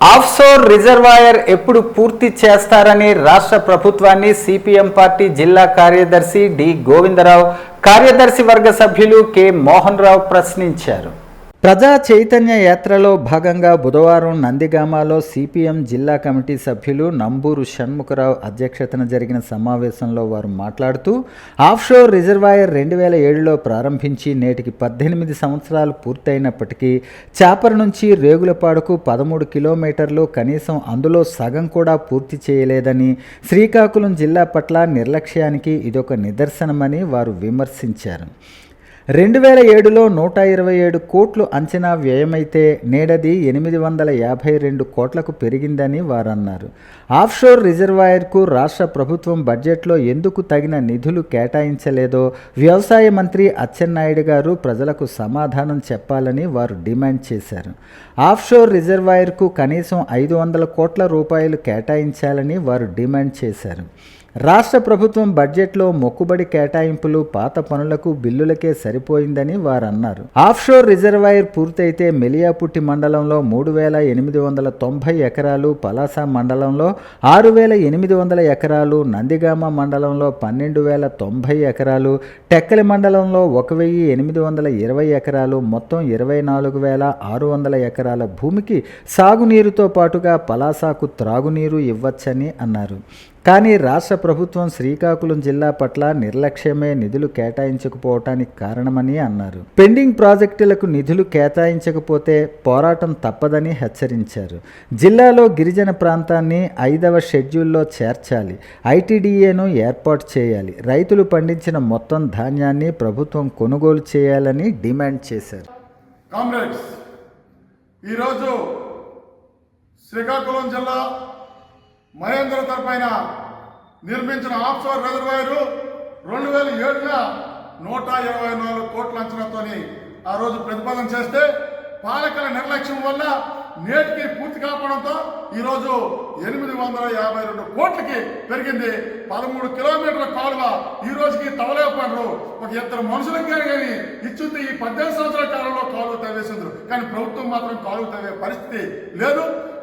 Offshore reservoir ఎప్పుడు పూర్తి చేస్తారని రాష్ట్ర ప్రభుత్వాన్ని సిపిఎం పార్టీ జిల్లా కార్యదర్శి డి గోవిందరావు కార్యదర్శి వర్గ సభ్యులు కె మోహన్ రావు ప్రశ్నించారు. ప్రజా చైతన్య యాత్రలో భాగంగా బుధవారం నందిగామలో సిపిఎం జిల్లా కమిటీ సభ్యులు నంబూరు షణ్ముఖరావు అధ్యక్షతన జరిగిన సమావేశంలో వారు మాట్లాడుతూ ఆఫ్షోర్ రిజర్వాయర్ రెండు వేల ఏడులో ప్రారంభించి నేటికి పద్దెనిమిది సంవత్సరాలు పూర్తయినప్పటికీ చాపర్ నుంచి రేగులపాడుకు పదమూడు కిలోమీటర్లు కనీసం అందులో సగం కూడా పూర్తి చేయలేదని శ్రీకాకుళం జిల్లా పట్ల నిర్లక్ష్యానికి ఇదొక నిదర్శనమని వారు విమర్శించారు. రెండు వేల ఏడులో నూట ఇరవై ఏడు కోట్లు అంచనా వ్యయమైతే నేడది ఎనిమిది వందల యాభై రెండు కోట్లకు పెరిగిందని వారన్నారు. ఆఫ్షోర్ రిజర్వాయర్కు రాష్ట్ర ప్రభుత్వం బడ్జెట్లో ఎందుకు తగిన నిధులు కేటాయించలేదో వ్యవసాయ మంత్రి అచ్చెన్నాయుడు గారు ప్రజలకు సమాధానం చెప్పాలని వారు డిమాండ్ చేశారు. ఆఫ్షోర్ రిజర్వాయర్కు కనీసం ఐదు వందల కోట్ల రూపాయలు కేటాయించాలని వారు డిమాండ్ చేశారు. రాష్ట్ర ప్రభుత్వం బడ్జెట్లో మొక్కుబడి కేటాయింపులు పాత పనులకు బిల్లులకే సరిపోయిందని వారు అన్నారు ఆఫ్షోర్ రిజర్వాయర్ పూర్తయితే మెలియాపుట్టి మండలంలో మూడు వేల ఎనిమిది వందల తొంభై ఎకరాలు పలాస మండలంలో ఆరు వేల ఎనిమిది వందల ఎకరాలు నందిగామ మండలంలో పన్నెండు వేల తొంభై ఎకరాలు టెక్కలి మండలంలో ఒక వెయ్యి ఎనిమిది వందల ఇరవై ఎకరాలు మొత్తం ఇరవై నాలుగు వేల ఆరు వందల ఎకరాల భూమికి సాగునీరుతో పాటుగా పలాసాకు త్రాగునీరు ఇవ్వచ్చని అన్నారు. కానీ రాష్ట్ర ప్రభుత్వం శ్రీకాకుళం జిల్లా పట్ల నిర్లక్ష్యమే నిధులు కేటాయించకపోవటానికి కారణమని అన్నారు. పెండింగ్ ప్రాజెక్టులకు నిధులు కేటాయించకపోతే పోరాటం తప్పదని హెచ్చరించారు. జిల్లాలో గిరిజన ప్రాంతాన్ని ఐదవ షెడ్యూల్లో చేర్చాలి. ఐటీడీఏను ఏర్పాటు చేయాలి. రైతులు పండించిన మొత్తం ధాన్యాన్ని ప్రభుత్వం కొనుగోలు చేయాలని డిమాండ్ చేశారు. కామ్రేడ్స్ ఈరోజు శ్రీకాకుళం జిల్లా మహేంద్ర తరపైన నిర్మించిన ఆఫ్షోర్ రిజర్వాయరు రెండు వేల ఏడున నూట ఇరవై నాలుగు కోట్ల అంచనాతో ఆ రోజు ప్రతిపాదన చేస్తే పాలకుల నిర్లక్ష్యం వల్ల నేటికి పూర్తి కాపడంతో ఈరోజు ఎనిమిది వందల యాభై రెండు కోట్లకి పెరిగింది. పదమూడు కిలోమీటర్ల కాలువ ఈ రోజుకి తవలేపడరు ఒక ఇద్దరు మనుషులకి కానీ ఇచ్చింది ఈ పద్దెనిమిది సంవత్సరాల కాలంలో కాలువ తవ్వేసిండ్రు కానీ ప్రభుత్వం మాత్రం కాలువ తవ్వే పరిస్థితి లేదు.